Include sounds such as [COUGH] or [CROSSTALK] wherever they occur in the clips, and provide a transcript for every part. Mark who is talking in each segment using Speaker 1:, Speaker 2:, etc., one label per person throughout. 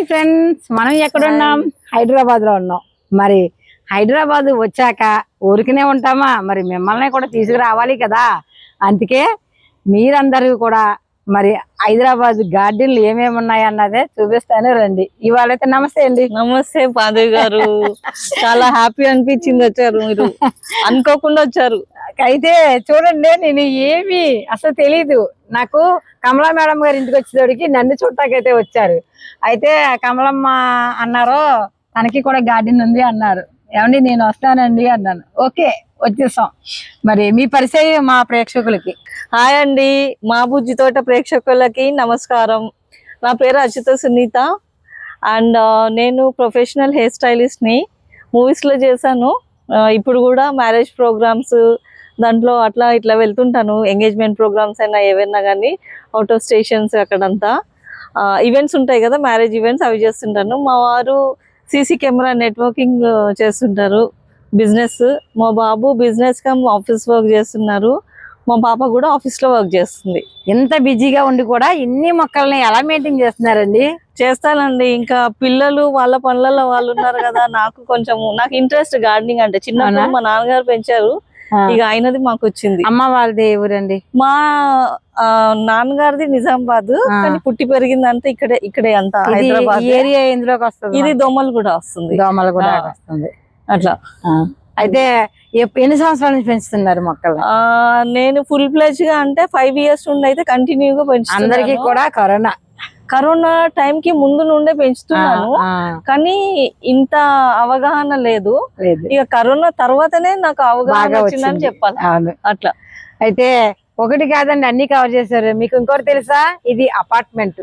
Speaker 1: Hi friends మనం ఎక్కడున్నాం హైదరాబాద్లో ఉన్నాం. మరి హైదరాబాద్ వచ్చాక ఊరికనే ఉంటామా? మరి మిమ్మల్ని కూడా తీసుకురావాలి కదా? అందుకే మీరందరూ కూడా మరి హైదరాబాద్ గార్డెన్లు ఏమేమి ఉన్నాయి అన్నదే చూపిస్తాను రండి. ఇవాళ అయితే నమస్తే అండి.
Speaker 2: నమస్తే పాదవి గారు. [LAUGHS] చాలా హ్యాపీ అనిపించింది వచ్చారు మీరు. అనుకోకుండా వచ్చారు.
Speaker 1: అయితే చూడండి నేను ఏమి అసలు తెలీదు. నాకు కమలా మేడం గారి ఇంటికి వచ్చేటోడికి నన్ను చూడటాకైతే వచ్చారు. అయితే కమలమ్మ అన్నారు తనకి కూడా గార్డెన్ ఉంది అన్నారు. ఏమండి నేను వస్తానండి అన్నాను. ఓకే వచ్చేసాం. మరి మీ పరిచయం మా ప్రేక్షకులకి.
Speaker 2: హాయ్ అండి మా బుజ్జి తోట ప్రేక్షకులకి నమస్కారం. నా పేరు అచ్యుత సునీత. అండ్ నేను ప్రొఫెషనల్ హెయిర్ స్టైలిస్ట్ని మూవీస్లో చేశాను. ఇప్పుడు కూడా మ్యారేజ్ ప్రోగ్రామ్స్ దాంట్లో అట్లా ఇట్లా వెళ్తుంటాను. ఎంగేజ్మెంట్ ప్రోగ్రామ్స్ అయినా ఏవైనా కానీ అవుట్ ఆఫ్ స్టేషన్స్ అక్కడంతా. ఈవెంట్స్ ఉంటాయి కదా మ్యారేజ్ ఈవెంట్స్ అవి చేస్తుంటాను. మా వారు సీసీ కెమెరా నెట్వర్కింగ్ చేస్తుంటారు. బిజినెస్ మా బాబు బిజినెస్ కమ్ ఆఫీస్ వర్క్ చేస్తున్నారు. మా పాప కూడా ఆఫీస్లో వర్క్ చేస్తుంది.
Speaker 1: ఇంత బిజీగా ఉండి కూడా ఇన్ని మొక్కల్ని ఎలా మెయింటైన్ చేస్తున్నారండి?
Speaker 2: చేస్తానండి. ఇంకా పిల్లలు వాళ్ళ పనులలో వాళ్ళు ఉన్నారు కదా నాకు కొంచెం నాకు ఇంట్రెస్ట్ గార్డెనింగ్ అంటే చిన్నప్పుడు
Speaker 1: అవునా?
Speaker 2: మా నాన్నగారు పెంచారు. ఇక అయినది మాకు వచ్చింది
Speaker 1: అమ్మ వాళ్ళది ఏ ఊరండి?
Speaker 2: మా నాన్నగారిది నిజామాబాద్. కానీ పుట్టి పెరిగిందంతా ఇక్కడే ఇక్కడే అంతా హైదరాబాద్.
Speaker 1: ఏరియా ఇందులోకి వస్తుంది
Speaker 2: ఇది దోమలు కూడా వస్తుంది.
Speaker 1: దోమలు కూడా. వస్తుంది.
Speaker 2: అట్లా.
Speaker 1: అయితే ఎన్ని సంవత్సరాల నుంచి పెంచుతున్నారు మొక్కలు?
Speaker 2: నేను ఫుల్ ప్లేజ్గా అంటే ఫైవ్ ఇయర్స్ నుండి అయితే కంటిన్యూగా
Speaker 1: అందరికి
Speaker 2: పెంచుతున్నాను
Speaker 1: కూడా కరోనా.
Speaker 2: కరోనా టైం కి ముందు నుండే పెంచుతున్నాను. కానీ ఇంత అవగాహన లేదు. ఇక కరోనా తర్వాతనే నాకు అవగాహన వచ్చిందని
Speaker 1: వచ్చింది.
Speaker 2: చెప్పాలి. అట్లా.
Speaker 1: అయితే ఒకటి కాదండి అన్ని కవర్ చేశారు. మీకు ఇంకోటి తెలుసా? ఇది అపార్ట్మెంట్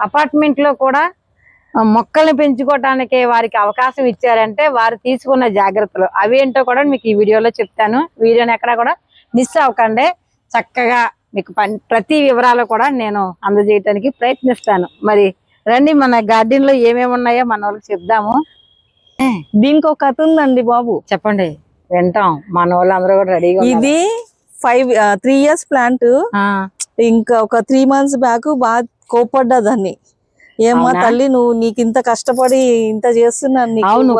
Speaker 1: అపార్ట్మెంట్లో కూడా మొక్కల్ని పెంచుకోవటానికి వారికి అవకాశం ఇచ్చారంటే వారు తీసుకున్న జాగ్రత్తలు. అవి ఏంటో కూడా మీకు ఈ వీడియోలో చెప్తాను. వీడియోని ఎక్కడ కూడా మిస్ అవ్వకండి. చక్కగా మీకు ప్రతి వివరాలు కూడా నేను అందజేయటానికి ప్రయత్నిస్తాను. మరి రండి మన గార్డెన్లో ఏమేమి ఉన్నాయో మన వాళ్ళకి చెప్దాము.
Speaker 2: దీనికి ఒక కథ ఉందండి బాబు.
Speaker 1: చెప్పండి. వింటాం. మన వాళ్ళందరూ కూడా రెడీగా.
Speaker 2: ఇది ఫైవ్ త్రీ ఇయర్స్ ప్లాంట్ ఇంకా ఒక త్రీ మంత్స్ బ్యాక్ బాగా కోపడ్డా దాన్ని ఏమ్మా
Speaker 1: అవునా?
Speaker 2: తల్లి నువ్వు నీకు ఇంత కష్టపడి ఇంత చేస్తున్నాను
Speaker 1: అవును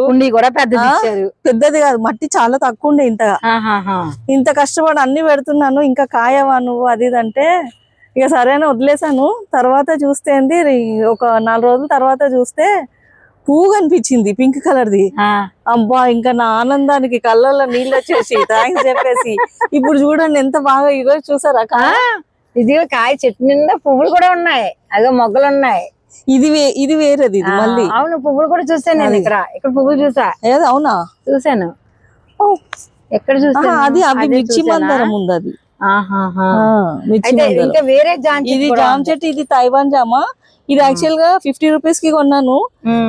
Speaker 1: కుండీ కూడా పెద్దది
Speaker 2: ఆ?
Speaker 1: ఇచ్చారు.
Speaker 2: పెద్దది కాదు మట్టి చాలా తక్కువ ఉండే ఇంతగా. ఇంత కష్టపడి అన్ని పెడుతున్నాను ఇంకా కాయవా నువ్వు? అది అంటే ఇక సరేనా వదిలేసాను తర్వాత చూస్తే ఒక నాలుగు రోజుల తర్వాత చూస్తే పువ్వు కనిపించింది పింక్ కలర్ ది అబ్బా ఇంకా నా ఆనందానికి కళ్ళల్లో నీళ్ళు వచ్చేసి థ్యాంక్స్ చెప్పేసి. ఇప్పుడు చూడండి ఎంత బాగా ఈరోజు చూసారా?
Speaker 1: ఇది కాయ చెట్టు నిండా పువ్వులు కూడా ఉన్నాయి. అదో మొగ్గలు ఉన్నాయి.
Speaker 2: ఇది ఇది వేరేది ఇది మళ్ళీ.
Speaker 1: అవును పువ్వులు కూడా చూసాను నేను. ఇక్కడ. ఇక్కడ పువ్వులు చూసా.
Speaker 2: ఏది? అవునా?
Speaker 1: చూసాను ఎక్కడ చూసాను
Speaker 2: అది అది మిర్చి? మందారం ఉంది అది.
Speaker 1: ఇంకా వేరే జాన్
Speaker 2: ఇది జామ చెట్టు ఇది తైవాన్ జామ. ఇది యాక్చువల్గా ఫిఫ్టీ రూపీస్కి కొన్నాను.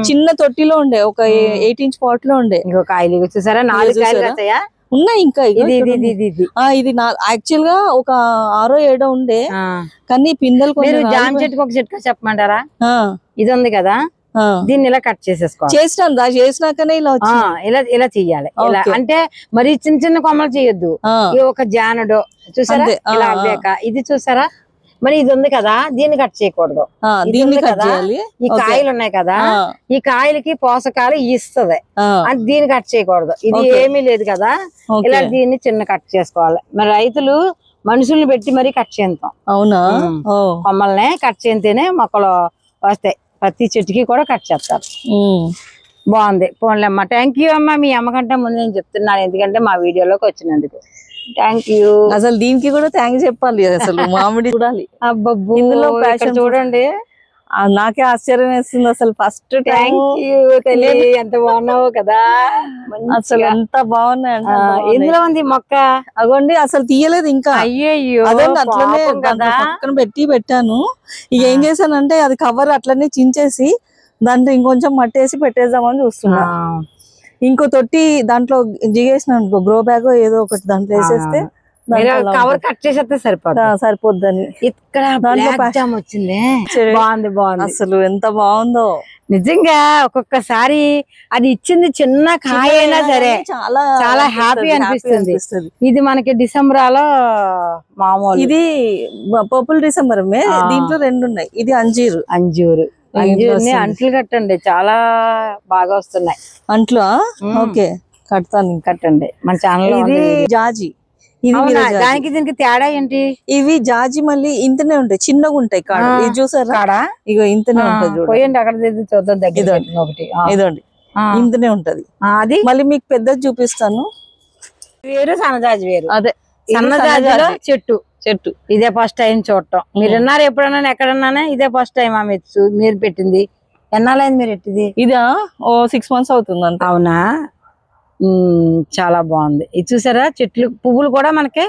Speaker 2: చిన్న తొట్టిలో ఉండే ఒక. ఎయిట్ ఇంచ్ పాట్లో ఉండే.
Speaker 1: ఇంకో కాయలు చూసారా? నాలుగు కాయలు
Speaker 2: ఉన్నాయి ఇంకా
Speaker 1: ఇది ఇది ఇది. ఇది
Speaker 2: నా యాక్చువల్గా ఒక ఆరో ఏడో ఉండే. కానీ పిందెలు
Speaker 1: మీరు
Speaker 2: కొంచెం
Speaker 1: జామ చెట్టుకు ఒక చెట్టు చెప్పమంటారా? ఇది ఉంది కదా. దీన్ని ఇలా కట్ చేసేసుకోవాలి.
Speaker 2: చేసినాను దా చేసినాకనే ఇలా
Speaker 1: ఇలా ఇలా చెయ్యాలి ఇలా. అంటే మరి చిన్న చిన్న కొమ్మలు చేయొద్దు. ఒక జానడో చూసారా? ఇలా. అవ్వాక. ఇది చూసారా? మరి ఇది ఉంది కదా దీన్ని కట్ చేయకూడదు.
Speaker 2: దీన్ని కట్
Speaker 1: కదా? ఈ. కాయలు ఉన్నాయి కదా ఈ కాయలకి పోషకాలు ఇస్తది. అది దీన్ని కట్ చేయకూడదు. ఇది. ఏమీ లేదు కదా. ఇలా దీన్ని చిన్న కట్ చేసుకోవాలి. మరి రైతులు మనుషుల్ని పెట్టి మరీ కట్ చేస్తాం
Speaker 2: అవునా?
Speaker 1: కొమ్మల్ని కట్ చేస్తేనే మొక్కలు వస్తాయి. ప్రతి చెట్టుకి కూడా కట్ చేస్తారు. బాగుంది. పోన్లేమ్మా థ్యాంక్ యూ అమ్మా. మీ అమ్మకంటే ముందు నేను చెప్తున్నాను. ఎందుకంటే మా వీడియోలోకి వచ్చినందుకు. థ్యాంక్ యూ
Speaker 2: అసలు దీనికి కూడా థ్యాంక్స్ చెప్పాలి అసలు మామిడి చూడాలి.
Speaker 1: అబ్బబ్బో
Speaker 2: ఇందులో fruit.
Speaker 1: చూడండి.
Speaker 2: నాకే ఆశ్చర్యం వేస్తుంది అసలు ఫస్ట్
Speaker 1: థ్యాంక్ యూ తల్లి ఎంత బాగున్నావు కదా.
Speaker 2: అసలు. ఎంత బాగున్నాయి.
Speaker 1: ఎందులో ఉంది మొక్క?
Speaker 2: అగోండి అసలు తీయలేదు ఇంకా. అదండి అట్లనే పక్కన పెట్టి పెట్టాను. ఇక ఏం చేశానంటే అది కవర్ అట్లనే చించేసి దాంట్లో ఇంకొంచెం మట్టేసి పెట్టేద్దామని చూస్తున్నా. ఇంకో తొట్టి దాంట్లో జిగేసిన అనుకో గ్రో బ్యాగ్ ఏదో ఒకటి దాంట్లో వేసేస్తే
Speaker 1: కవర్. కట్ చేసేస్తే సరిపోతుంది
Speaker 2: సరిపోద్దని.
Speaker 1: ఇక్కడ వచ్చింది. బాగుంది బాగుంది.
Speaker 2: అసలు ఎంత బాగుందో.
Speaker 1: నిజంగా ఒక్కొక్కసారి అది ఇచ్చింది చిన్న కాయ అయినా సరే
Speaker 2: చాలా
Speaker 1: చాలా happy అనిపిస్తుంది. ఇది మనకి డిసెంబరాలో మామూలు.
Speaker 2: ఇది పర్పుల్ డిసెంబర్. దీంట్లో రెండు ఉన్నాయి ఇది అంజీరు.
Speaker 1: అంజూరు. అంట్లు కట్టండి. చాలా బాగా వస్తున్నాయి.
Speaker 2: అంట్లో. ఓకే. కడతాను
Speaker 1: కట్టండి. మన ఛానల్
Speaker 2: ఇది జాజి. ఇది.
Speaker 1: దానికి దీనికి తేడా ఏంటి?
Speaker 2: ఇవి జాజి మళ్ళీ ఇంతనే ఉంటాయి. చిన్నగా ఉంటాయి కాడ. ఇది చూసారా?
Speaker 1: కాడా?
Speaker 2: ఇగో ఇంతనే ఉంటది
Speaker 1: పోయండి అక్కడ చూద్దాం దగ్గర ఒకటి.
Speaker 2: ఇదండి. ఇంతనే ఉంటది.
Speaker 1: అది?
Speaker 2: మళ్ళీ మీకు పెద్దది చూపిస్తాను.
Speaker 1: వేరు సన్నజాజి వేరు.
Speaker 2: అదే.
Speaker 1: సన్నజాజిలో
Speaker 2: సన్నజాజి.
Speaker 1: చెట్టు.
Speaker 2: చెట్టు.
Speaker 1: ఇదే ఫస్ట్ టైం చూడటం. మీరు విన్నారు ఎప్పుడన్నా? ఎక్కడన్నానే? ఇదే ఫస్ట్ టైం ఆమె మీరు పెట్టింది. ఎన్నాళ్ళైంది మీరు ఎట్టింది
Speaker 2: ఇదా? ఓ సిక్స్ మంత్స్ అవుతుంది అంతే
Speaker 1: అవునా చాలా బాగుంది. ఇది చూసారా? చెట్లు పువ్వులు కూడా మనకి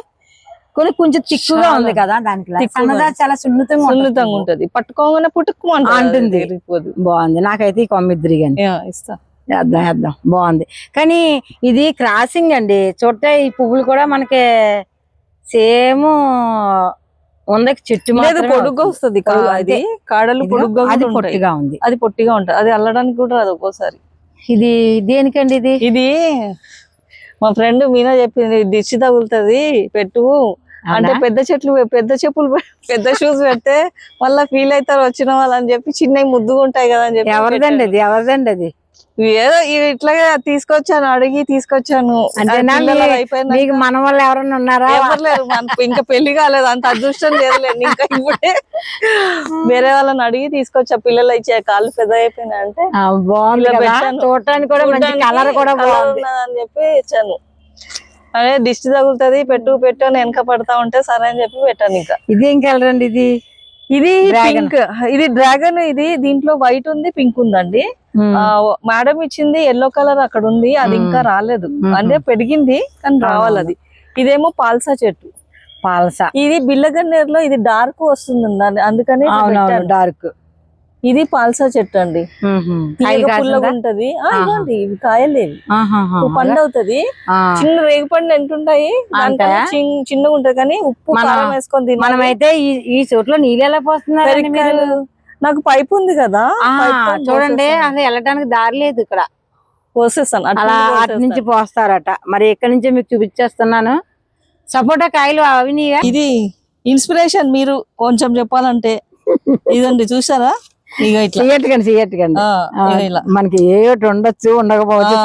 Speaker 1: కొన్ని కొంచెం తిక్కుగా
Speaker 2: చాలా
Speaker 1: ఉంది కదా దానికి చాలా సున్నితంగా
Speaker 2: సున్నితంగా ఉంటది. పట్టుకోగానే పుట్టుకోమంటుంది.
Speaker 1: అంటుంది. బాగుంది. నాకైతే ఈ కొమ్మిద్దరి కానీ
Speaker 2: యా, ఇస్తా.
Speaker 1: వేద్దాం వేద్దాం బాగుంది. కానీ ఇది క్రాసింగ్ అండి. చూస్తే ఈ పువ్వులు కూడా మనకి సేమ్ ఉంది చెట్టు
Speaker 2: లేదు పొడుగ్గా
Speaker 1: వస్తుంది.
Speaker 2: అది. కాడలు పొడుగ్గా
Speaker 1: అది పొట్టిగా ఉంది
Speaker 2: అది పొట్టిగా ఉంటది అది అల్లడానికి కూడా రాదు ఒక్కోసారి
Speaker 1: ఇది దేనికండి ఇది
Speaker 2: ఇది మా ఫ్రెండ్ మీనా చెప్పింది దిష్టి తగులుతది పెట్టు అంటే? పెద్ద చెట్లు పెద్ద చెప్పులు పెద్ద షూస్ పెడితే మళ్ళీ ఫీల్ అవుతారు వచ్చిన వాళ్ళు అని చెప్పి చిన్నవి ముద్దుగా ఉంటాయి కదా అని చెప్పి
Speaker 1: ఎవరిదండి అది ఎవరిదండి అది.
Speaker 2: ఏదో ఇవి ఇట్లాగే తీసుకొచ్చాను అడిగి తీసుకొచ్చాను.
Speaker 1: మీకు మన వాళ్ళు ఎవరన్నా ఉన్నారా?
Speaker 2: ఎవరు ఇంకా పెళ్ళి కాలేదు అంత అదృష్టం లేదులేండి ఇంకా ఇప్పుడే. వేరే వాళ్ళని అడిగి తీసుకొచ్చా పిల్లలు ఇచ్చే కాళ్ళు పెద్ద అయిపోయినాయి అంటే.
Speaker 1: చూడటానికి కూడా మంచి కలర్ కూడా
Speaker 2: ఉన్నదని చెప్పి ఇచ్చాను. అదే దిష్టి తగులుతుంది పెట్టు పెట్టు అని వెనక పడతా ఉంటే సరే అని చెప్పి పెట్టాను ఇంకా.
Speaker 1: ఇది ఏం కలర్ అండి ఇది
Speaker 2: ఇది. పింక్ ఇది డ్రాగన్ ఇది దీంట్లో వైట్ ఉంది పింక్ ఉందండి. మేడం ఇచ్చింది ఎల్లో కలర్ అక్కడ ఉంది అది ఇంకా రాలేదు.
Speaker 1: మ్మ్.
Speaker 2: అంటే పెరిగింది కానీ రావాలి అది. ఇదేమో పాల్సా చెట్టు.
Speaker 1: పాలస.
Speaker 2: ఇది బిల్లగన్నేరులో ఇది డార్క్ వస్తుంది అందుకని.
Speaker 1: డార్క్
Speaker 2: ఇది పాల్సా చెట్టు అండి పుల్లగా ఉంటది. ఇవి కాయలేవి పండు అవుతది చిన్న రేగు పండు ఎంటుంటాయి చిన్నగా ఉంటది కానీ ఉప్పు
Speaker 1: మన-
Speaker 2: కారం వేసుకొని
Speaker 1: మనమైతే ఈ చోట్ల నీళ్ళు ఎలా
Speaker 2: పెరక్కాయలు. నాకు పైప్ ఉంది కదా.
Speaker 1: చూడండి. అసలు వెళ్ళటానికి దారి లేదు ఇక్కడ.
Speaker 2: పోసేస్తాను. అటు
Speaker 1: అలా
Speaker 2: నుండి
Speaker 1: అటు నుంచి. పోస్తారట. మరి ఎక్కడి నుంచి మీకు చూపించేస్తున్నాను. సపోటా కాయలు అవినీగా
Speaker 2: ఇది ఇన్స్పిరేషన్ మీరు కొంచెం చెప్పాలంటే. [LAUGHS] ఇదండి చూసారా
Speaker 1: చెయ్యట్టుకండి చెయ్యట్టుకండి మనకి ఏ ఒకటి ఉండొచ్చు ఉండకపోవచ్చు.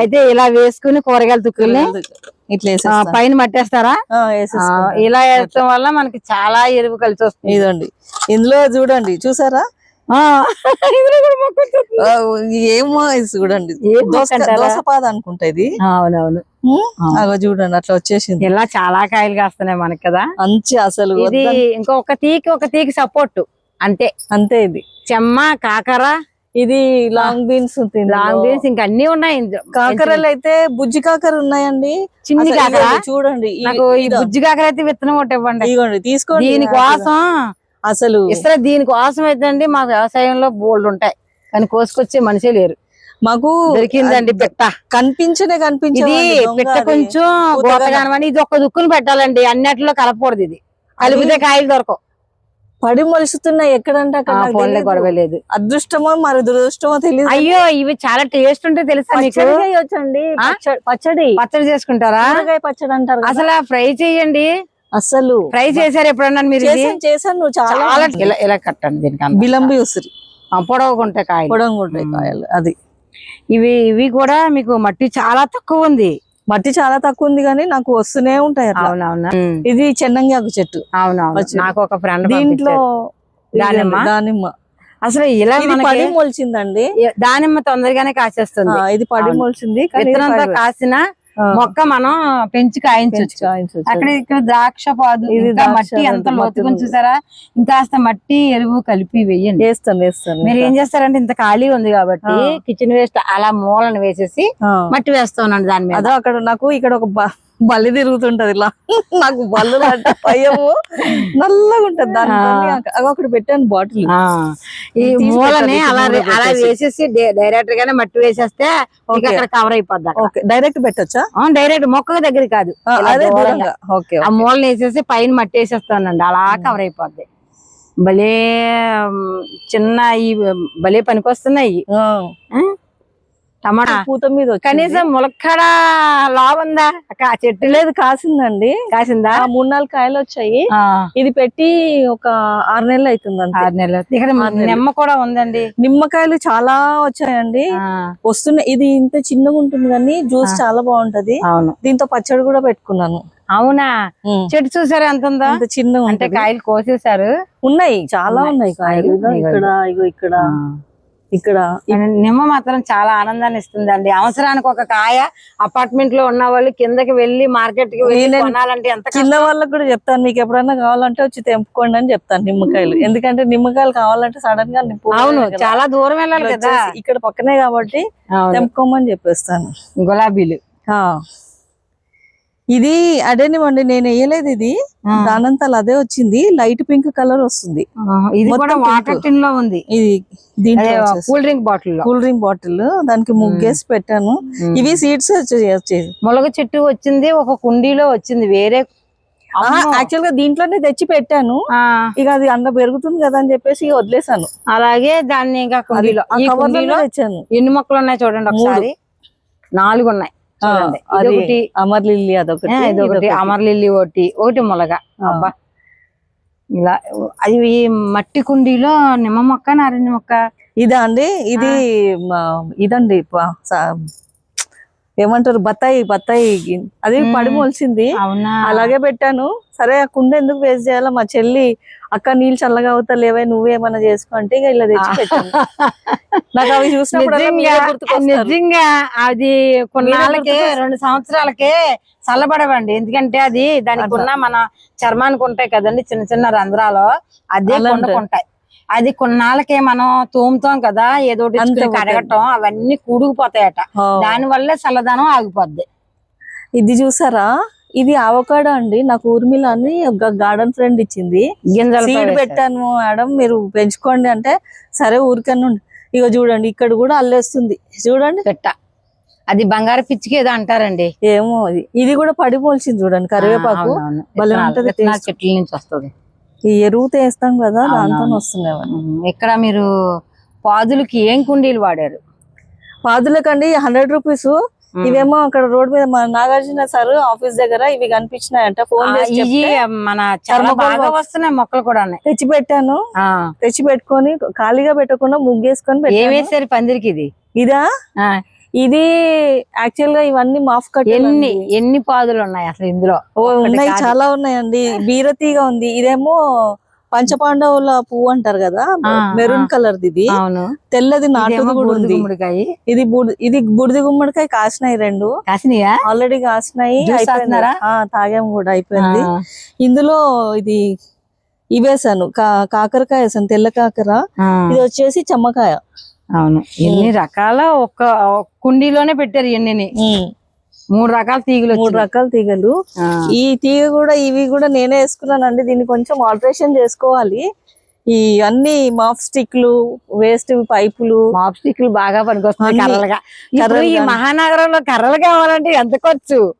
Speaker 1: అయితే ఇలా వేసుకుని కూరగాయల తుక్కుల్ని
Speaker 2: ఇట్లా.
Speaker 1: పైన మట్టేస్తారా. ఇలా వేయడం వల్ల మనకి చాలా ఎరువు కలిసి వస్తుంది.
Speaker 2: ఇదండి. ఇందులో చూడండి చూసారా? ఏమో ఇది చూడండి? దోసపాద అనుకుంటా ఇది.
Speaker 1: అవునవును.
Speaker 2: అగో చూడండి అట్లా వచ్చేసింది.
Speaker 1: ఇలా చాలా కాయలు కాస్తున్నాయి మనకి కదా.
Speaker 2: మంచి అసలు
Speaker 1: ఇది ఇంకొక తీకి ఒక తీకి సపోర్ట్ అంతే.
Speaker 2: అంతే ఇది.
Speaker 1: చెమ్మ కాకర
Speaker 2: ఇది లాంగ్ బీన్స్
Speaker 1: లాంగ్ బీన్స్ ఇంకా అన్ని ఉన్నాయి.
Speaker 2: కాకరలు అయితే బుజ్జి కాకర ఉన్నాయండి.
Speaker 1: చిన్ని కాకర?
Speaker 2: చూడండి ఈ-
Speaker 1: నాకు ఈ. బుజ్జి కాకర అయితే విత్తనం ఒకటి ఇవ్వండి.
Speaker 2: తీసుకోండి.
Speaker 1: దీనికోసం
Speaker 2: అసలు
Speaker 1: ఇసలు దీనికోసం అయితే అండి మా వ్యవసాయంలో బోల్డ్ ఉంటాయి. కానీ కోసుకొచ్చే మనిషే లేరు.
Speaker 2: మాకు
Speaker 1: దొరికిందండి పెట్ట.
Speaker 2: కనిపించనే కనిపించే
Speaker 1: ఇది పెట్ట కొంచెం గోతగానమని ఇది ఒక్క దుక్కుని పెట్టాలండి. అన్నిటిలో కలపకూడదు ఇది. కలిపితే కాయలు దొరకవు.
Speaker 2: పడి మొలుస్తున్నాయి ఎక్కడంటే అక్కడ తెలీదు.
Speaker 1: గొడవ లేదు.
Speaker 2: అదృష్టమో మరి దురదృష్టమో తెలియదు
Speaker 1: అయ్యో ఇవి చాలా టేస్ట్ ఉంటే తెలుసా
Speaker 2: పచ్చడి చేయొచ్చండి? పచ్చడి-
Speaker 1: చేసుకుంటారా?
Speaker 2: పచ్చడి అంటారు.
Speaker 1: అసలు ఫ్రై చేయండి.
Speaker 2: అసలు
Speaker 1: ఫ్రై చేశారు ఎప్పుడన్నా మీరు
Speaker 2: చేశాను చాలా
Speaker 1: చాలా ఇలా ఇలా కట్టండి దీనికి.
Speaker 2: బిలంబి ఉసిరి.
Speaker 1: ఆ, పొడవుకుంటే కాయలు. మ్మ్.
Speaker 2: కాయలు అది.
Speaker 1: ఇవి ఇవి కూడా మీకు మట్టి చాలా తక్కువ ఉంది.
Speaker 2: మట్టి చాలా తక్కువ ఉంది కానీ నాకు వస్తూనే ఉంటాయి
Speaker 1: అవునవునా?
Speaker 2: ఇది చెన్నంగాకు చెట్టు.
Speaker 1: అవునవును. నాకు ఒక ఫ్రెండ్
Speaker 2: దీంట్లో
Speaker 1: దానిమ్మ?
Speaker 2: దానిమ్మ.
Speaker 1: అసలు ఇలా
Speaker 2: పడి మొలిచిందండి.
Speaker 1: దానిమ్మ తొందరగానే కాసేస్తుంది.
Speaker 2: ఇది పడి. మొలిచింది
Speaker 1: కాసిన మొక్క మనం పెంచి కాయించవచ్చు. అక్కడ ఇక్కడ ద్రాక్ష పాదు ఇంకా మట్టి ఎంత
Speaker 2: మట్టి
Speaker 1: చూసారా ఇంకాస్త మట్టి ఎరువు కలిపి వేయండి
Speaker 2: వేస్తాను వేస్తాను
Speaker 1: మీరు ఏం చేస్తారంటే ఇంత ఖాళీ ఉంది కాబట్టి. కిచెన్ వేస్ట్ అలా మూలను వేసేసి. మట్టి వేస్తానండి దాని మీద
Speaker 2: అదో అక్కడ నాకు ఇక్కడ ఒక బల్లి తిరుగుతుంటది ఇలా. నాకు బల్లు అంటే భయము. నల్లగా ఉంటది దాని అక్కడ పెట్టాను బాటిల్.
Speaker 1: ఈ మూలని అలా అలా. వేసేసి డైరెక్ట్ గానే మట్టి వేసేస్తే. అక్కడ కవర్ అయిపోద్ది.
Speaker 2: ఓకే. డైరెక్ట్ పెట్టొచ్చా?
Speaker 1: డైరెక్ట్ మొక్క దగ్గర కాదు.
Speaker 2: అదే
Speaker 1: దూరంగా.
Speaker 2: ఓకే
Speaker 1: ఆ మూలని వేసేసి పైన మట్టి వేసేస్తానండి. అలా కవర్ అయిపోద్ది. భలే చిన్న ఈ భలే పనికొస్తున్నాయి? టమాటా
Speaker 2: పూత మీద వచ్చింది.
Speaker 1: కనీసం ములక్కడ ఆ చెట్టు
Speaker 2: లేదు కాసిందండి.
Speaker 1: కాసిందా?
Speaker 2: మూడు నాలుగు కాయలు వచ్చాయి. ఇది పెట్టి ఒక ఆరు నెలలు అవుతుంది అంతే.
Speaker 1: ఆరు నెలలు ఇక్కడ. నిమ్మ కూడా ఉందండి.
Speaker 2: నిమ్మకాయలు చాలా వచ్చాయండి. వస్తున్నాయి ఇది ఇంత చిన్నగా ఉంటుంది కానీ జ్యూస్. చాలా బాగుంటది.
Speaker 1: అవును.
Speaker 2: దీంతో పచ్చడి కూడా పెట్టుకున్నాను.
Speaker 1: అవునా. చెట్టు చూసారా ఎంత ఉందా?
Speaker 2: ఇంత చిన్నగా
Speaker 1: అంటే. కాయలు కోసేశారు.
Speaker 2: ఉన్నాయి చాలా
Speaker 1: ఉన్నాయి.
Speaker 2: కాయలు. ఇక్కడ ఇగో ఇక్కడ. ఇక్కడ
Speaker 1: నిమ్మ మాత్రం చాలా ఆనందాన్ని ఇస్తుందండి. అవసరానికి ఒక కాయ అపార్ట్మెంట్లో ఉన్న వాళ్ళు కిందకి వెళ్ళి మార్కెట్కి వెళ్ళి కొనాలంటే ఎంత
Speaker 2: కింద వాళ్ళకి కూడా చెప్తాను. మీకు ఎప్పుడైనా కావాలంటే వచ్చి తెంపుకోండి అని చెప్తాను నిమ్మకాయలు. ఎందుకంటే నిమ్మకాయలు కావాలంటే సడన్గా
Speaker 1: అవును. చాలా దూరం వెళ్ళాలి కదా.
Speaker 2: ఇక్కడ పక్కనే కాబట్టి. తెంపుకోమని చెప్పేస్తాను.
Speaker 1: గులాబీలు.
Speaker 2: ఆ. ఇది అదేనివ్వండి నేను వేయలేదు ఇది.
Speaker 1: ఆ.
Speaker 2: దానంతలు అదే వచ్చింది. లైట్ పింక్ కలర్ వస్తుంది.
Speaker 1: ఇది కూడా వాటర్
Speaker 2: pink.
Speaker 1: టిన్లో ఉంది.
Speaker 2: ఇది.
Speaker 1: Cool drink bottle
Speaker 2: cool drink bottle దానికి ముగ్గేసి పెట్టాను. ఇవి సీడ్స్ వచ్చేసి
Speaker 1: ములగ చెట్టు వచ్చింది ఒక కుండీలో వచ్చింది వేరే.
Speaker 2: యాక్చువల్గా దీంట్లోనే తెచ్చి పెట్టాను. ఇక అది అండ పెరుగుతుంది కదా అని చెప్పేసి వదిలేసాను
Speaker 1: అలాగే దాన్ని ఇంకా కుండీలో.
Speaker 2: తెచ్చాను.
Speaker 1: ఎన్ని మొక్కలు ఉన్నాయి చూడండి ఒకసారి. నాలుగు ఉన్నాయి. చూడండి. ఇదొకటి
Speaker 2: అమర్ లిల్లీ అదొకటి.
Speaker 1: ఇదొకటి
Speaker 2: ఇదొకటి.
Speaker 1: అమర్ లిల్లీ ఒకటి ఒకటి మొలగ. అబ్బా. ఇలా అది మట్టి కుండీలో నిమ్మ మొక్క నారింజ మొక్క.
Speaker 2: ఇదా అండి ఇది ఇదండి ఏమంటారు? బత్తాయి బత్తాయి. అది
Speaker 1: మ్మ్.
Speaker 2: పడి మొలిచింది
Speaker 1: అవునా?
Speaker 2: అలాగే పెట్టాను. సరే ఆ కుండ ఎందుకు వేస్ట్ చేయాలో? మా చెల్లి అక్క నీళ్ళు చల్లగా అవుతా లేవే నువ్వేమన్నా చేసుకో అంటే ఇక ఇలా తెచ్చి పెట్టాను. [LAUGHS] నాకు అవి చూసినప్పుడు
Speaker 1: నిజంగా అది కొన్నాళ్ళకే రెండు సంవత్సరాలకే చల్లబడవండి. ఎందుకంటే అది దానికి. ఉన్న మన చర్మానికి ఉంటాయి కదండి చిన్న చిన్న రంధ్రాలు అదే కొండకుంటాయి అది కొన్నాళ్ళకే మనం తోముతాం కదా ఏదో కడగటం అవన్నీ కూడుకుపోతాయట. దాని వల్లే చల్లదనం ఆగిపోద్ది.
Speaker 2: ఇది చూసారా? ఇది అవకాడో అండి. నాకు ఊర్మిళ అని ఒక గార్డెన్ ఫ్రెండ్ ఇచ్చింది. సీడ్ పెట్టాను మేడం మీరు పెంచుకోండి అంటే సరే ఊరికన్నా ఉండు. ఇగో చూడండి ఇక్కడ కూడా అల్లేస్తుంది. చూడండి.
Speaker 1: పెట్ట. అది బంగారు పిచ్చికి ఏదో అంటారండి.
Speaker 2: ఏమో అది. ఇది కూడా పడి పోల్చింది చూడండి కరివేపాకు. భలే ఉంటది.
Speaker 1: చెట్ల నుంచి వస్తుంది.
Speaker 2: ఈ ఎరువు వేస్తాం కదా దాంతో. వస్తున్నాయి
Speaker 1: ఇక్కడ మీరు పాదులకి ఏం కుండీలు వాడారు?
Speaker 2: పాదులకండి హండ్రెడ్ రూపీస్. ఇవేమో అక్కడ రోడ్ మీద మన నాగార్జున సార్ ఆఫీస్ దగ్గర ఇవి కనిపించినాయంట ఫోన్ చేసి
Speaker 1: మన బాగా. వస్తున్నాయి మొక్కలు కూడా
Speaker 2: తెచ్చి పెట్టాను తెచ్చి పెట్టుకొని ఖాళీగా పెట్టకుండా ముగ్గేసుకొని
Speaker 1: పందిరికి ఇది?
Speaker 2: ఇదా? ఇది యాక్చువల్గా ఇవన్నీ మాఫ్ కట్
Speaker 1: ఎన్ని ఎన్ని పాదులు ఉన్నాయి అసలు ఇందులో?
Speaker 2: ఉన్నాయి. చాలా ఉన్నాయండి. బీరతీగా ఉంది. ఇదేమో పంచపాండవుల పువ్వు అంటారు కదా? మెరూన్. కలర్ ఇది. తెల్లది నాటుది కూడా ఉంది
Speaker 1: గుమ్మడికాయ.
Speaker 2: ఇది ఇది బుడిది గుమ్మడికాయ కాసినాయి రెండు.
Speaker 1: కాసినయా?
Speaker 2: ఆల్రెడీ కాసినాయి తాగాము కూడా అయిపోయింది. ఇందులో ఇది ఇవేసాను. కా కాకరకాయ వేసాను తెల్ల కాకర. ఇది వచ్చేసి చెమ్మకాయ.
Speaker 1: అవును. ఎన్ని రకాల ఒక్క కుండీలోనే పెట్టారు ఎన్ని మూడు రకాల తీగలు
Speaker 2: మూడు. రకాల తీగలు. ఈ తీగ కూడా ఇవి కూడా నేనే వేసుకున్నానండి. దీన్ని కొంచెం ఆల్టరేషన్ చేసుకోవాలి. ఈ అన్ని మాఫ్ స్టిక్లు వేస్ట్ పైపులు.
Speaker 1: మాప్ స్టిక్లు బాగా పనికొస్తున్నాయి కర్రలుగా. ఈ. మహానగరంలో కర్రలు కావాలంటే ఎంత ఖర్చు?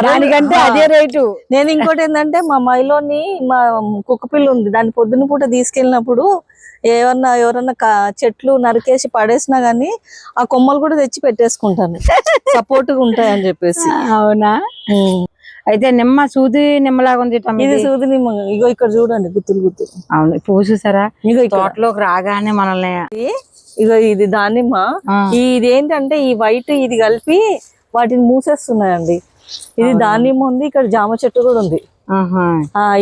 Speaker 1: దానికంటే. అదే రేటు.
Speaker 2: నేను ఇంకోటి ఏంటంటే మా మైలోని మా కుక్క పిల్ల ఉంది. దాన్ని పొద్దున పూట తీసుకెళ్ళినప్పుడు ఏమన్నా ఎవరన్నా చెట్లు నరికేసి పడేసినా గానీ ఆ కొమ్మలు కూడా తెచ్చి పెట్టేసుకుంటాను. [LAUGHS] సపోర్ట్గా ఉంటాయని చెప్పేసి.
Speaker 1: అవునా. అయితే నిమ్మ సూది నిమ్మలాగా ఉంది
Speaker 2: ఇది సూది నిమ్మ. ఇగో ఇక్కడ చూడండి గుత్తులు గుత్తులు.
Speaker 1: అవును పువ్వు చూసారా?
Speaker 2: ఇగో
Speaker 1: తోటలోకి రాగానే మనల్ని
Speaker 2: ఇగో ఇది దానిమ్మ. ఇది ఏంటంటే ఈ వైట్ ఇది కలిపి వాటిని మూసేస్తున్నాయండి. ఇది. దానిమ్మ ఉంది ఇక్కడ జామ చెట్టు కూడా ఉంది.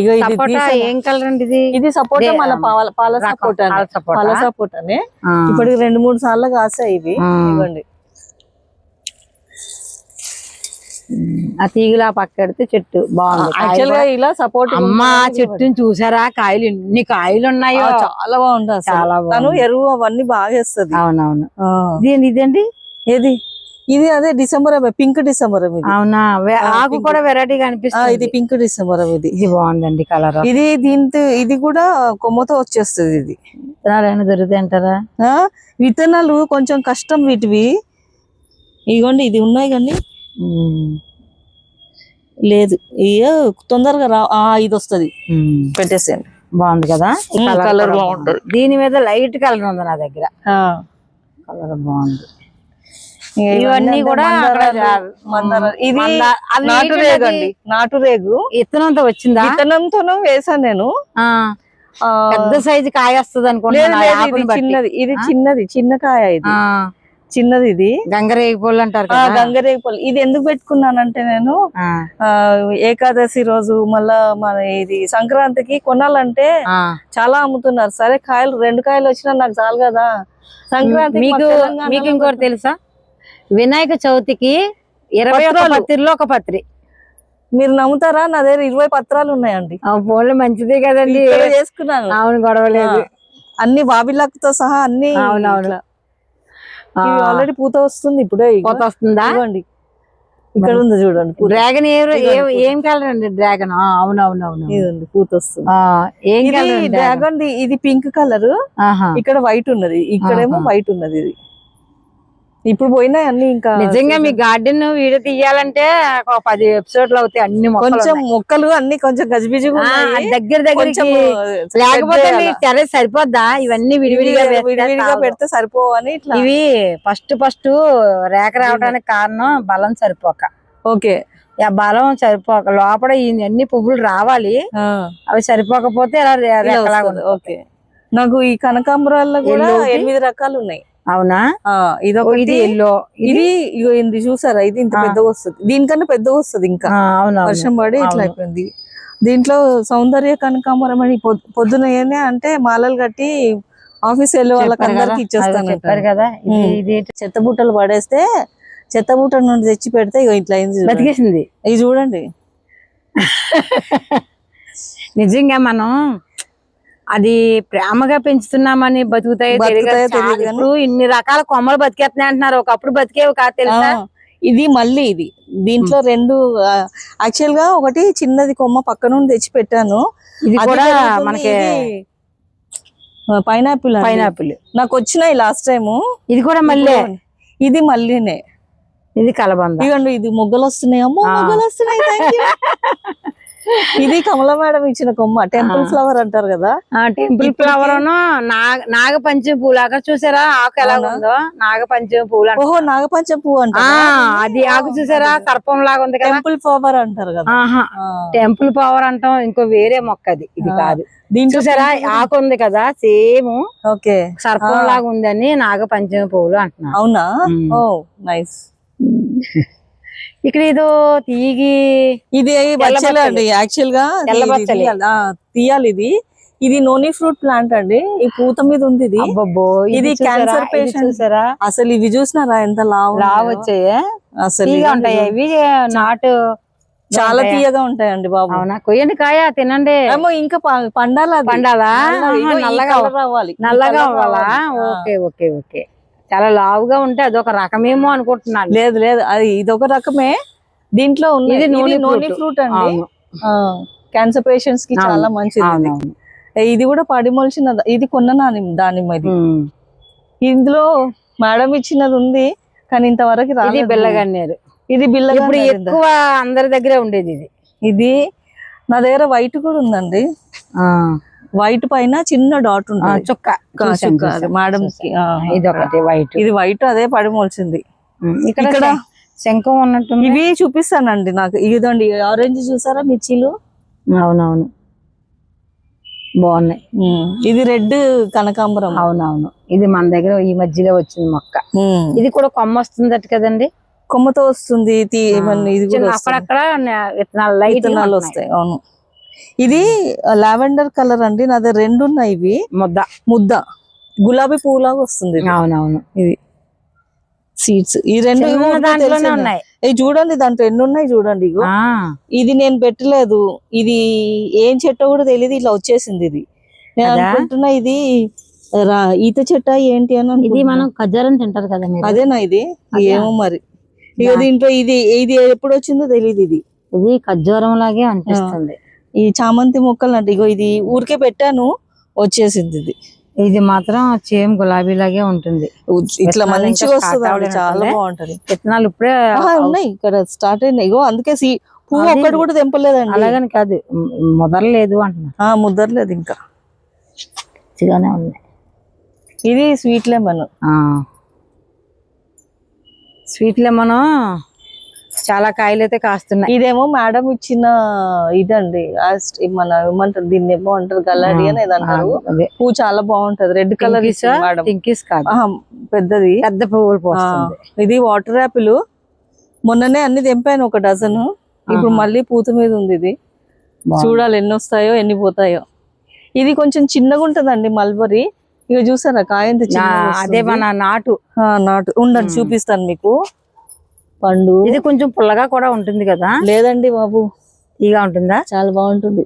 Speaker 2: ఇది
Speaker 1: సపోటా
Speaker 2: తీసాను.
Speaker 1: ఏం కలర్ అండి ఇది?
Speaker 2: ఇది సపోటా మళ్ళీ పాల సపోటా
Speaker 1: పాల సపోటా.
Speaker 2: పాల సపోటానే. ఇప్పటికి రెండు మూడు సార్లు కాసాయి ఇవి.
Speaker 1: ఆ.
Speaker 2: ఇవ్వండి.
Speaker 1: ఆ తీగలా పక్కెడితే చెట్టు బాగుంది. యాక్చువల్గా
Speaker 2: ఇలా సపోర్ట్
Speaker 1: అమ్మ చెట్టుని చూసారా? కాయలు ఎన్ని కాయలు ఉన్నాయో?
Speaker 2: చాలా అసలు.
Speaker 1: చాలా
Speaker 2: తను. ఎరువు అవన్నీ బాగా వేస్తుంది.
Speaker 1: అవునవును. ఇదేంటి ఇదేంటి?
Speaker 2: ఏది? ఇది అదే డిసెంబర్ పింక్ డిసెంబర్
Speaker 1: అవునా? ఆకు. కూడా వెరైటీగా అనిపిస్తుంది.
Speaker 2: ఇది పింక్ డిసెంబర్ ఇది.
Speaker 1: ఇది బాగుందండి కలర్
Speaker 2: ఇది దీంతో ఇది కూడా కొమ్మతో వచ్చేస్తుంది ఇది.
Speaker 1: ఏమైనా దొరుకుతాయి అంటారా?
Speaker 2: విత్తనాలు కొంచెం కష్టం వీటివి. ఇగోండి ఇది ఉన్నాయి కానీ. లేదు ఇయ్యో తొందరగా రా ఆ, ఇది వస్తుంది. పెట్టేసేయండి.
Speaker 1: బాగుంది కదా? కూడా
Speaker 2: బాగుంటది.
Speaker 1: దీని మీద లైట్ కలర్ ఉంది నా దగ్గర. కలర్ బాగుంది. ఇవన్నీ కూడా
Speaker 2: ఇది నాటు రేగు అండి నాటు రేగు.
Speaker 1: ఇత్తనంతో వచ్చిందా?
Speaker 2: విత్తనంతోనూ వేసాను నేను.
Speaker 1: పెద్ద సైజు కాయ వస్తుంది అనుకుంటున్నా ఆకుని
Speaker 2: ఇది. చిన్నది ఇది
Speaker 1: ఆ?
Speaker 2: చిన్నది చిన్న కాయ ఇది. చిన్నది ఇది.
Speaker 1: గంగరేగి పూలు అంటారు
Speaker 2: గంగరేగి పళ్ళు ఇది ఎందుకు పెట్టుకున్నానంటే నేను ఏకాదశి రోజు మళ్ళా మన ఇది సంక్రాంతికి కొనాలంటే. చాలా అమ్ముతున్నారు. సరే కాయలు రెండు కాయలు వచ్చినా నాకు చాలు కదా. సంక్రాంతికి
Speaker 1: మీకు మీకు ఇంకోటి తెలుసా? వినాయక చవితికి ఇరవై ఒక
Speaker 2: పత్రాలు.
Speaker 1: ఒక పత్రి.
Speaker 2: మీరు నమ్ముతారా? నా దగ్గర ఇరవై పత్రాలు ఉన్నాయండి.
Speaker 1: ఫోన్లు మంచిదే కదండి.
Speaker 2: చేసుకున్నాను.
Speaker 1: అవును గొడవలేదు.
Speaker 2: అన్ని బాబిలక్తో సహా అన్ని
Speaker 1: అవునవును.
Speaker 2: ఆల్రెడీ పూత వస్తుంది ఇప్పుడే.
Speaker 1: కొత్త వస్తుందా?
Speaker 2: ఇక్కడ ఉంది చూడండి పూత.
Speaker 1: డ్రాగన్ ఏ కలర్ అండి డ్రాగన్? అవును అవును అవును
Speaker 2: ఇదిగోండి పూత వస్తుంది. డ్రాగన్? ఇది పింక్ కలర్. ఇక్కడ వైట్ ఉన్నది. ఇక్కడేమో. వైట్ ఉన్నది ఇది. ఇప్పుడు పోయినాయి అన్ని ఇంకా
Speaker 1: నిజంగా మీ గార్డెన్ వీడియో తీయాలంటే ఒక పది ఎపిసోడ్లు అవుతాయి అన్ని
Speaker 2: కొంచెం. మొక్కలు అన్ని కొంచెం గజిబిజిగా
Speaker 1: దగ్గర
Speaker 2: కొంచెం
Speaker 1: దగ్గరికి లేకపోతే మీ టెర్రస్ సరిపోద్దా? ఇవన్నీ విడివిడిగా
Speaker 2: విడివిడిగా. పెడితే సరిపోవని ఇట్లా.
Speaker 1: ఇవి ఫస్ట్ ఫస్ట్ రేక రావడానికి కారణం బలం సరిపోక.
Speaker 2: ఓకే.
Speaker 1: ఆ బలం సరిపోక. లోపల అన్ని పువ్వులు రావాలి. అవి సరిపోకపోతే ఇలా.
Speaker 2: ఓకే. నాకు ఈ కనకాంబరాల్లో కూడా? ఎనిమిది రకాలు ఉన్నాయి.
Speaker 1: అవునా? ఇది ఎల్లో
Speaker 2: ఇది? ఇది చూసారా? ఇది ఇంత. పెద్దగా వస్తుంది. దీనికన్నా పెద్దగా వస్తుంది ఇంకా.
Speaker 1: అవును
Speaker 2: వర్షం పడి ఇట్లా. అయిపోయింది. దీంట్లో సౌందర్య కనకాంబరం అని పొద్- పొద్దున ఏనే అంటే మాలలు కట్టి ఆఫీస్ వెళ్ళే వాళ్ళకి అందరికి ఇచ్చేస్తాను
Speaker 1: చెప్పారు కదా. ఇది
Speaker 2: చెత్త బుట్టలు పడేస్తే చెత్త బుట్ట నుండి తెచ్చి పెడితే ఇగో ఇట్లా అయింది.
Speaker 1: బతికేసింది.
Speaker 2: ఇది చూడండి.
Speaker 1: నిజంగా మనం అది ప్రేమగా పెంచుతున్నామని బతుకుతాయో తెలియదు ఇప్పుడు ఇన్ని రకాల కొమ్మలు బతికేస్తున్నాయి అంటున్నారు. ఒకప్పుడు బతికేవి కాదు తెలుసా?
Speaker 2: ఇది మళ్ళీ ఇది. దీంట్లో రెండు యాక్చువల్గా ఒకటి చిన్నది కొమ్మ పక్క నుండి తెచ్చి పెట్టాను.
Speaker 1: ఇది కూడా మనకి
Speaker 2: పైనాపిల్
Speaker 1: పైనాపిల్
Speaker 2: నాకు వచ్చినాయి లాస్ట్ టైం
Speaker 1: ఇది కూడా మళ్ళీ?
Speaker 2: ఇది మళ్ళీనే.
Speaker 1: ఇది కలబంద.
Speaker 2: ఇదిగోండి ఇది మొగ్గలు వస్తున్నాయి. అమ్మో. మొగ్గలు వస్తున్నాయి. [LAUGHS] ఇది కమల మేడం ఇచ్చిన కొమ్మ. టెంపుల్. ఫ్లవర్ అంటారు కదా.
Speaker 1: ఆ టెంపుల్ ఫ్లవర్ నాగ నాగ పంచమి పూలు అక్కడ చూసారా? ఆకు ఎలా? ఉందో? నాగ పంచమి పూలు అంట.
Speaker 2: ఓహో నాగపంచ పువ్వు
Speaker 1: ఆ
Speaker 2: అంటారు
Speaker 1: అది ఆకు చూసారా? సర్పం లాగా ఉంది కదా.
Speaker 2: టెంపుల్ ఫ్లవర్ అంటారు కదా.
Speaker 1: టెంపుల్ ఫ్లవర్ అంటాం ఇంకో వేరే మొక్క అది. ఇది. కాదు.
Speaker 2: దీంట్లో
Speaker 1: చూసారా? ఆకు ఉంది కదా సేమ్.
Speaker 2: ఓకే.
Speaker 1: సర్పం. లాగా ఉందని నాగ పంచమి పువ్వులు అంటున్నారు.
Speaker 2: అవునా. Oh nice.
Speaker 1: ఇక్కడ ఏదో తీగి
Speaker 2: ఇది బచ్చలే అండి
Speaker 1: యాక్చువల్గా.
Speaker 2: తీయాలి. ఇది. ఇది నోని ఫ్రూట్ ప్లాంట్ అండి. ఈ పూత మీద ఉంది ఇది. ఇది patient.
Speaker 1: చూసారా?
Speaker 2: అసలు ఇవి చూసినారా? ఎంత లావు
Speaker 1: లావు
Speaker 2: ఉన్నాయో?
Speaker 1: వచ్చాయే?
Speaker 2: అసలు
Speaker 1: ఉంటాయి? ఇవి నాటు
Speaker 2: చాలా
Speaker 1: ఉంటాయా?
Speaker 2: తీయగా ఉంటాయండి బాబు.
Speaker 1: అవునా? కొయ్యండి కాయ తినండి.
Speaker 2: ఏమో ఇంకా పండాలి.
Speaker 1: పండాలా? నల్లగా
Speaker 2: రావాలి.
Speaker 1: నల్లగా అవ్వాలా. Okay okay okay. చాలా లావుగా ఉంటే అదొక రకమేమో అనుకుంటున్నాను.
Speaker 2: లేదు లేదు అది ఇదొక రకమే. దీంట్లో ఉంది
Speaker 1: నూనె
Speaker 2: నూనె. ఫ్రూట్. అండి. క్యాన్సర్
Speaker 1: పేషెంట్స్కి.
Speaker 2: చాలా మంచిది. ఇది. కూడా పడిమొలిచిన ఇది కొన్న దానిమ్మ ఇది
Speaker 1: ఉమ్.
Speaker 2: ఇందులో మేడం ఇచ్చినది ఉంది కానీ ఇంతవరకు
Speaker 1: ఇది
Speaker 2: రాలేదు.
Speaker 1: బిల్లగన్నేరు
Speaker 2: ఇది
Speaker 1: ఇప్పుడు
Speaker 2: ఉన్నది.
Speaker 1: ఎక్కువ అందరి దగ్గరే ఉండేది ఇది.
Speaker 2: ఇది నా దగ్గర వైట్ కూడా ఉందండి. వైట్ పైన చిన్న డాట్ ఉంటుంది.
Speaker 1: చుక్క.
Speaker 2: చుక్క మేడం
Speaker 1: ఒకటి వైట్.
Speaker 2: ఇది వైట్ అదే పడిమొలిచింది
Speaker 1: ఇక్కడ శంఖం ఉన్నట్టుంది.
Speaker 2: ఇవి చూపిస్తానండి నాకు. ఇదండి ఆరెంజ్ చూసారా మిర్చీలు?
Speaker 1: అవునవును. బాగున్నాయి.
Speaker 2: ఇది రెడ్ కనకాంబరం.
Speaker 1: అవునవును. ఇది మన దగ్గర ఈ మధ్యలో వచ్చింది మొక్క. ఇది కూడా కొమ్మ వస్తుందట కదండి?
Speaker 2: కొమ్మతో వస్తుంది ఇది.
Speaker 1: అక్కడక్కడ విత్తనాలు లైట్
Speaker 2: విత్తనాలు వస్తాయి అవును. ఇది లావెండర్ కలర్ అండి. నా దగ్గర రెండు ఉన్నాయి ఇవి.
Speaker 1: ముద్ద.
Speaker 2: ముద్ద. గులాబీ పువ్వులాగా వస్తుంది ఇది.
Speaker 1: అవునవును.
Speaker 2: ఇది. సీడ్స్ ఈ రెండు
Speaker 1: దాంట్లోనే. ఉన్నాయి.
Speaker 2: ఇవి చూడండి దాంట్లో ఎన్ని ఉన్నాయి చూడండి ఇగో. ఇది నేను పెట్టలేదు. ఇది ఏం చెట్టో కూడా తెలియదు ఇట్లా వచ్చేసింది ఇది. నేను? అనుకుంటున్నా ఇది ఈత చెట్ట ఏంటి అని
Speaker 1: ఇది. మనం ఖజ్జరం తింటారు కదా
Speaker 2: అదేనా ఇది? ఏమో మరి. ఇక దీంట్లో ఇది ఇది ఎప్పుడు వచ్చిందో తెలియదు ఇది.
Speaker 1: ఇది ఖజ్జూరం లాగే అనిపిస్తుంది.
Speaker 2: ఈ చామంతి మొక్కలు అంటే ఇగో ఇది ఊరికే పెట్టాను వచ్చేసింది ఇది.
Speaker 1: ఇది మాత్రం సేమ్ గులాబీ లాగే ఉంటుంది.
Speaker 2: ఇట్లా మంచిగా వస్తుంది చాలా. బాగుంటది.
Speaker 1: విత్తనాలు ఇప్పుడే
Speaker 2: ఉన్నాయి ఇక్కడ స్టార్ట్ అయినాయి. ఇగో అందుకే పువ్వు ఒక్కటి కూడా తెంపలేదండి.
Speaker 1: అలాగని కాదు మ్, మొదలలేదు అంటున్నా
Speaker 2: ఆ ముద్దర్లేదు ఇంకా.
Speaker 1: మంచిగానే ఉన్నాయి
Speaker 2: ఇది స్వీట్ లెమన్.
Speaker 1: స్వీట్ లెమన్ చాలా కాయలు అయితే కాస్తున్నాయి.
Speaker 2: ఇదేమో మేడం ఇచ్చిన ఇదండి. మన ఏమంటారు దీన్ని ఏమో అంటారు గల్లాడి అని అంటారు పువ్వు చాలా బాగుంటది. రెడ్ కలర్
Speaker 1: పింకిసా? కాదు.
Speaker 2: పెద్దది.
Speaker 1: పెద్ద పువ్వులు
Speaker 2: ఇది వాటర్ యాపిల్. మొన్ననే అన్ని తెంపాను ఒక డజన్. ఇప్పుడు. మళ్ళీ పూత మీద ఉంది ఇది. చూడాలి ఎన్ని వస్తాయో ఎన్ని పోతాయో. ఇది కొంచెం చిన్నగా ఉంటదండి మల్బరీ. ఇక చూసారా కాయ ఎంత
Speaker 1: నా-
Speaker 2: చిన్నగా
Speaker 1: అదే? మన నాటు.
Speaker 2: నాటు. ఉండండి. చూపిస్తాను మీకు. పండు.
Speaker 1: ఇది కొంచెం పుల్లగా కూడా ఉంటుంది కదా?
Speaker 2: లేదండి బాబు.
Speaker 1: ఇగా ఉంటుందా?
Speaker 2: చాలా బాగుంటుంది.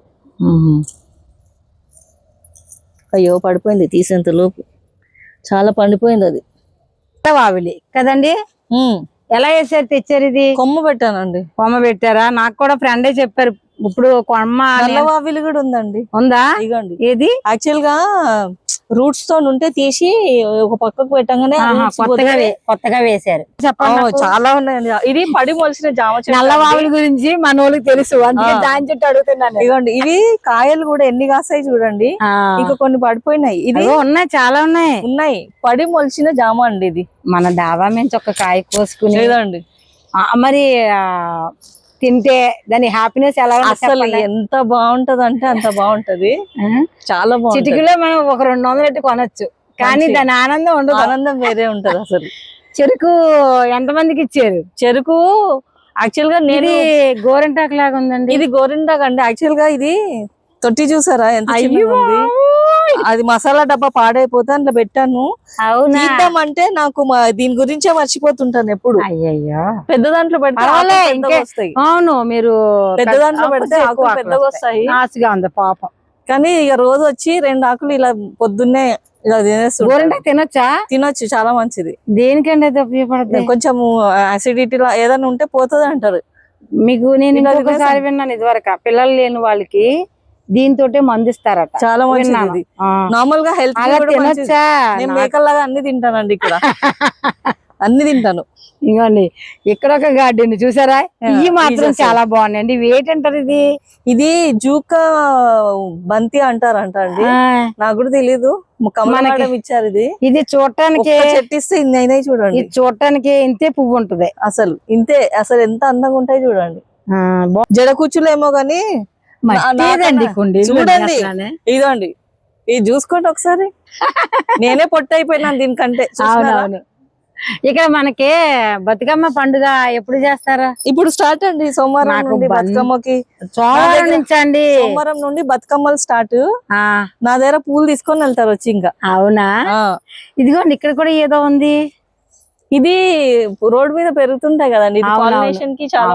Speaker 2: అయ్యో పడిపోయింది తీసేంత లోపు. చాలా పండిపోయింది అది.
Speaker 1: వావిలి. కదండి. ఎలా వేసారు తెచ్చారు ఇది?
Speaker 2: కొమ్మ పెట్టానండి.
Speaker 1: కొమ్మ పెట్టారా? నాకు కూడా ఫ్రెండే చెప్పారు. ఇప్పుడు కొమ్మ
Speaker 2: నల్లవావిలి కూడా ఉందండి.
Speaker 1: ఉందా?
Speaker 2: ఇగోండి
Speaker 1: ఏది?
Speaker 2: యాక్చువల్గా రూట్స్తో ఉంటే తీసి ఒక పక్కకు పెట్టగానే
Speaker 1: కొత్తగా కొత్తగా వేశారు.
Speaker 2: చాలా ఉన్నాయండి ఇది పడి మొలిసిన జామ చెట్టు
Speaker 1: నల్ల
Speaker 2: అండి.
Speaker 1: వావుల గురించి మన వాళ్ళకి తెలుసు అందుకే. దాని చుట్టూ అడుగుతున్నాను నేను.
Speaker 2: ఇగోండి ఇవి కాయలు కూడా ఎన్ని కాసాయి చూడండి. ఇంకా కొన్ని పడిపోయినాయి ఇది
Speaker 1: ఉన్నాయి చాలా ఉన్నాయి
Speaker 2: ఉన్నాయి పడి మొలిచిన జామ అండి ఇది
Speaker 1: మన డాబా నుంచి ఒక కాయ కోసుకుని మరి ఆ, తింటే దాని హ్యాపీనెస్ ఎలా
Speaker 2: అసలు? ఎంత బాగుంటది అంటే అంత బాగుంటది? చాలా
Speaker 1: చిటికలో మనం ఒక రెండు వందలు పెట్టి కొనొచ్చు. కానీ. దాని ఆనందం ఉండదు.
Speaker 2: ఆనందం వేరే ఉంటది అసలు.
Speaker 1: చెరుకు ఎంత మందికి ఇచ్చారు?
Speaker 2: చెరుకు యాక్చువల్గా నేను
Speaker 1: గోరింటాకు లాగా ఉందండి.
Speaker 2: ఇది గోరింటాక్ అండి. యాక్చువల్గా ఇది తొట్టి చూసారా? ఎంత
Speaker 1: అయ్యో!
Speaker 2: అది మసాలా డబ్బా పాడైపోతే అందులో పెట్టాను.
Speaker 1: అవునా?
Speaker 2: తీద్దామంటే నాకు దీని గురించే మర్చిపోతుంటాను ఎప్పుడు.
Speaker 1: అయ్యయ్యో.
Speaker 2: పెద్ద దాంట్లో పెడితే
Speaker 1: పర్వాలే,
Speaker 2: ఆకులు పెద్దగా
Speaker 1: ఇంకే-
Speaker 2: వస్తాయి.
Speaker 1: అవును మీరు
Speaker 2: పెద్ద దాంట్లో పెడితే పెద్దగా
Speaker 1: వస్తాయి. ఉంది పాపం.
Speaker 2: కానీ ఇక రోజు వచ్చి రెండు ఆకులు ఇలా పొద్దున్నే ఇలా
Speaker 1: గోరింటాకు తినొచ్చా?
Speaker 2: తినొచ్చు చాలా మంచిది.
Speaker 1: దేనికండి అది ఉపయోగపడుతుంది?
Speaker 2: కొంచెం అసిడిటీ ఏదైనా ఉంటే పోతుంది అంటారు
Speaker 1: మీకు నేను
Speaker 2: ఇలా
Speaker 1: ఇంకొకసారి. విన్నాను ఇదివరకు పిల్లలు లేని వాళ్ళకి దీంతో మందిస్తారట.
Speaker 2: చాలా మంచిది. నార్మల్గా హెల్త్
Speaker 1: తినొచ్చా?
Speaker 2: నేను మేకల్లాగా అన్ని తింటానండి ఇక్కడ. [LAUGHS] అన్ని తింటాను.
Speaker 1: ఇదిగోండి ఇక్కడ ఒక గార్డెన్ చూసారా? ఇవి మాత్రం. చాలా బాగున్నాయండి. ఇవి ఏంటంటారు ఇది?
Speaker 2: ఇది జూక బంతి అంటారంట అండి నాకు కూడా తెలీదు. ఇచ్చారు ఇది.
Speaker 1: ఇది చూడటానికి
Speaker 2: ఒక్క చెట్టు ఇస్తే ఇన్ని చూడండి.
Speaker 1: ఇది చూడటానికి ఇంతే పువ్వు ఉంటది.
Speaker 2: అసలు ఇంతే అసలు ఎంత అందంగా ఉంటాయి చూడండి. జడ కుచ్చులేమో గాని
Speaker 1: మట్టిదండి
Speaker 2: చూడండి. ఇదండి ఇది చూసుకోండి ఒకసారి. నేనే పొట్ట అయిపోయినాను దీనికంటే?
Speaker 1: అవునవును. ఇక్కడ మనకి బతుకమ్మ పండుగ ఎప్పుడు చేస్తారా?
Speaker 2: ఇప్పుడు స్టార్ట్ అండి. సోమవారం నుండి బతుకమ్మకి.
Speaker 1: సోమవారం నుంచి అండి.
Speaker 2: సోమవారం నుండి బతుకమ్మలు స్టార్ట్. నా దగ్గర పూలు తీసుకొని వెళ్తారు వచ్చి ఇంకా.
Speaker 1: అవునా. ఇదిగోండి ఇక్కడ కూడా ఏదో ఉంది.
Speaker 2: ఇది రోడ్ మీద పెరుగుతుంటాయి కదండి. పాలినేషన్కి చాలా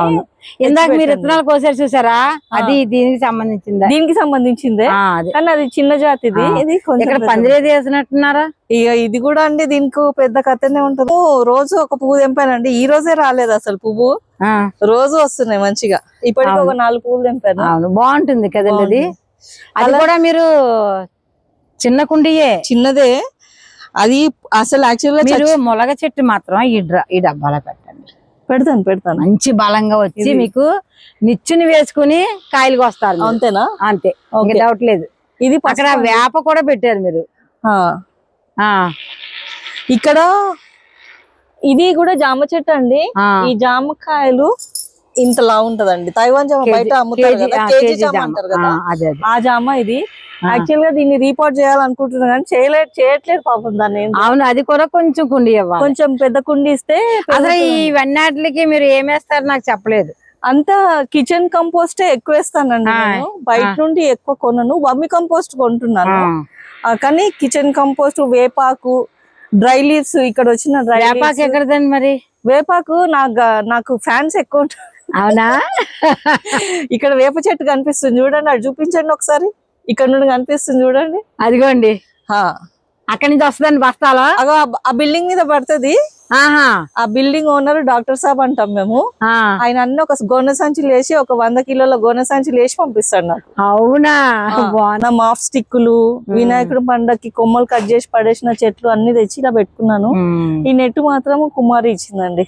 Speaker 1: అవును. ఇందాక మీరు. విత్తనాలు కోసారు చూసారా. అది దీనికి సంబంధించిందా.
Speaker 2: దీనికి సంబంధించిందే. కానీ అది చిన్న జాతిది.
Speaker 1: ఆ.
Speaker 2: ఇది
Speaker 1: ఇక్కడ. పందిరేది వేసినట్టున్నారా?
Speaker 2: ఇక ఇది కూడా అండి దీనికి పెద్ద కథనే ఉంటది. రోజు ఒక పువ్వు తెంపానండి. ఈ రోజే రాలేదు అసలు పువ్వు. రోజు వస్తున్నాయి మంచిగా. ఇప్పటికి ఒక. నాలుగు పువ్వులు తెంపాను.
Speaker 1: అవును బాగుంటుంది కదండి అది.
Speaker 2: బాగుంటుంది.
Speaker 1: అది కూడా మీరు చిన్న కుండీయే.
Speaker 2: చిన్నదే. అది అసలు యాక్చువల్గా
Speaker 1: మీరు మొలగ చెట్టు మాత్రం ఈ డ్ర ఈ డబ్బాలో పెట్టండి
Speaker 2: పెడతాను పెడతాను
Speaker 1: మంచి బలంగా వచ్చి మీకు నిచ్చుని వేసుకుని కాయలు వస్తారు.
Speaker 2: అంతేనా
Speaker 1: అంతే
Speaker 2: ఓకే.
Speaker 1: డౌట్ లేదు
Speaker 2: ఇది
Speaker 1: అక్కడ. వేప కూడా పెట్టారు మీరు
Speaker 2: ఆ.
Speaker 1: ఆ
Speaker 2: ఇక్కడ ఇది కూడా జామ చెట్టు అండి. ఈ జామకాయలు ఇంతలా ఉంటదండి. తైవాన్ జామ బయట అమ్ముతారు కదా కేజీ జామ. అంటారు కదా. ఆ జామ ఇది. యాక్చువల్గా దీన్ని రీపోర్ట్ చేయాలనుకుంటున్నాను కానీ చేయలేదు చేయట్లేదు పాపం దాన్ని
Speaker 1: అవును అది కూడా కొంచెం కుండీ
Speaker 2: కొంచెం పెద్ద కుండి ఇస్తే
Speaker 1: అసలు. వన్నాటికి మీరు ఏమేస్తారు నాకు చెప్పలేదు.
Speaker 2: అంతా కిచెన్ కంపోస్టే ఎక్కువ వేస్తానండి నేను. బయట. నుండి ఎక్కువ కొనను. వర్మి కంపోస్ట్ కొంటున్నాను. కానీ కిచెన్ కంపోస్ట్ వేపాకు డ్రై లీవ్స్ ఇక్కడ వచ్చిన డ్రై
Speaker 1: వేపాకు ఎక్కడదండి మరి?
Speaker 2: వేపాకు నాకు నాకు ఫ్యాన్స్ ఎక్కువ ఉంటాయి.
Speaker 1: అవునా? [LAUGHS]
Speaker 2: ఇక్కడ వేప చెట్టు కనిపిస్తుంది చూడండి అది చూపించండి ఒకసారి. ఇక్కడ నుండి కనిపిస్తుంది చూడండి.
Speaker 1: అదిగోండి. అక్కడి నుంచి వస్తుందండి బస్తాలో?
Speaker 2: అగో ఆ- బిల్డింగ్ మీద పడుతుంది. ఆ బిల్డింగ్ ఓనర్ డాక్టర్ సాబ్ అంటాం మేము. ఆయన అన్ని ఒక గోనె సంచులు వేసి ఒక వంద కిలోల గోనె సంచులు వేసి పంపిస్తాడు నాకు.
Speaker 1: అవునా?
Speaker 2: మాఫ్ స్టిక్కులు వినాయకుడు పండక్కి కొమ్మలు కట్ చేసి పడేసిన చెట్లు అన్ని తెచ్చి ఇలా పెట్టుకున్నాను. ఈ నెట్ మాత్రం కుమారి ఇచ్చిందండి.